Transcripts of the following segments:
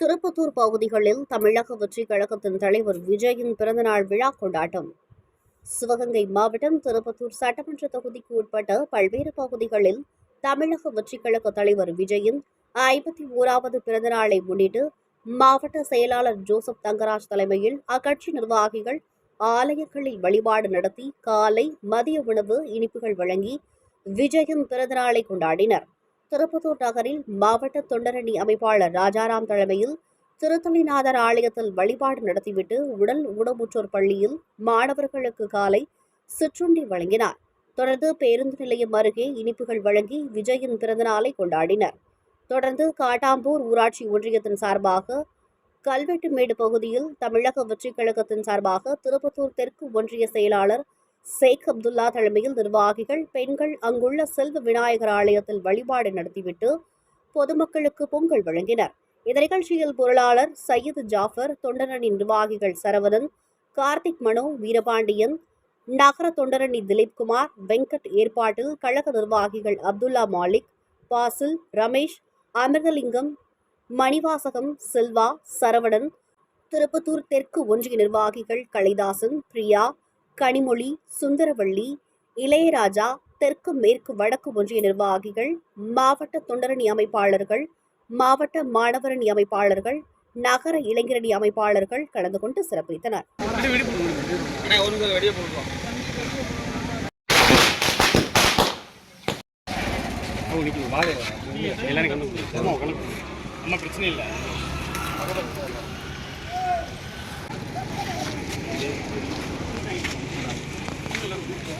திருப்பத்தூர் பகுதிகளில் தமிழக வெற்றி கழகத்தின் தலைவர் விஜயின் பிறந்தநாள் விழா கொண்டாட்டம். சிவகங்கை மாவட்டம் திருப்பத்தூர் சட்டமன்ற தொகுதிக்கு உட்பட்ட பல்வேறு பகுதிகளில் தமிழக வெற்றி கழக தலைவர் விஜயின் ஐம்பத்தி ஓராவது பிறந்தநாளை முன்னிட்டு மாவட்ட செயலாளர் ஜோசப் தங்கராஜ் தலைமையில் அக்கட்சி நிர்வாகிகள் ஆலயங்களில் வழிபாடு நடத்தி காலை மதிய உணவு இனிப்புகள் வழங்கி விஜயின் பிறந்தநாளை கொண்டாடினர். திருப்பத்தூர் நகரில் மாவட்ட தொண்டரணி அமைப்பாளர் ராஜாராம் தலைமையில் திருத்தலிநாதர் ஆலயத்தில் வழிபாடு நடத்திவிட்டு உடல் ஊனமுற்றோர் பள்ளியில் மாணவர்களுக்கு காலை சிற்றுண்டி வழங்கினார். தொடர்ந்து பேருந்து நிலையம் அருகே இனிப்புகள் வழங்கி விஜயின் பிறந்தநாளை கொண்டாடினர். தொடர்ந்து காட்டாம்பூர் ஊராட்சி ஒன்றியத்தின் சார்பாக கல்வெட்டுமேடு பகுதியில் தமிழக வெற்றிக் கழகத்தின் சார்பாக திருப்பத்தூர் தெற்கு ஒன்றிய செயலாளர் ஷேக் அப்துல்லா தலைமையில் நிர்வாகிகள் பெண்கள் அங்குள்ள செல்வ விநாயகர் ஆலயத்தில் வழிபாடு நடத்திவிட்டு பொதுமக்களுக்கு பொங்கல் வழங்கினர். இந்த நிகழ்ச்சியில் பொருளாளர் சையது ஜாஃபர் தொண்டரணி நிர்வாகிகள் சரவணன் கார்த்திக் மனோ வீரபாண்டியன் நகர தொண்டரணி திலீப்குமார் வெங்கட் ஏற்பாட்டில் கழக நிர்வாகிகள் அப்துல்லா மாலிக் பாசில் ரமேஷ் அமிர்தலிங்கம் மணிவாசகம் செல்வா சரவணன் திருப்பத்தூர் தெற்கு ஒன்றிய நிர்வாகிகள் கலைதாசன் பிரியா கனிமொழி சுந்தரவள்ளி இளையராஜா தெற்கு மேற்கு வடக்கு ஒன்றிய நிர்வாகிகள் மாவட்ட தொண்டரணி அமைப்பாளர்கள் மாவட்ட மாணவரணி அமைப்பாளர்கள் நகர இளைஞரணி அமைப்பாளர்கள் கலந்து கொண்டு சிறப்பித்தனர் பிரச்சனை இல்லை நிமிஷம் வெளியே போடுவோம் அவங்க நிற்கும் வாழை எல்லாரும் கலந்து அம்மா கலந்து அம்மா பிரச்சனை இல்லை நீ தூங்க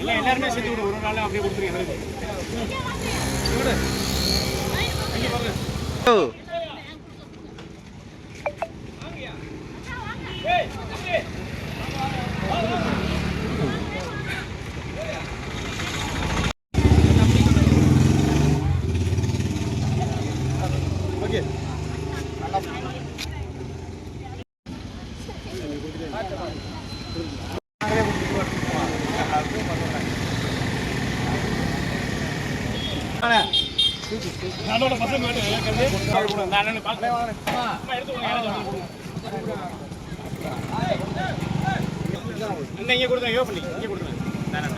எல்லாம் எல்லாருமே சேர்த்து விடு ஒரு நாள் அப்படியே கொடுத்துருங்க எல்லாருக்கும். கொடுங்க. இந்த இங்கே கொடுத்தேன் யோ பண்ணி இங்கே கொடுங்க நான்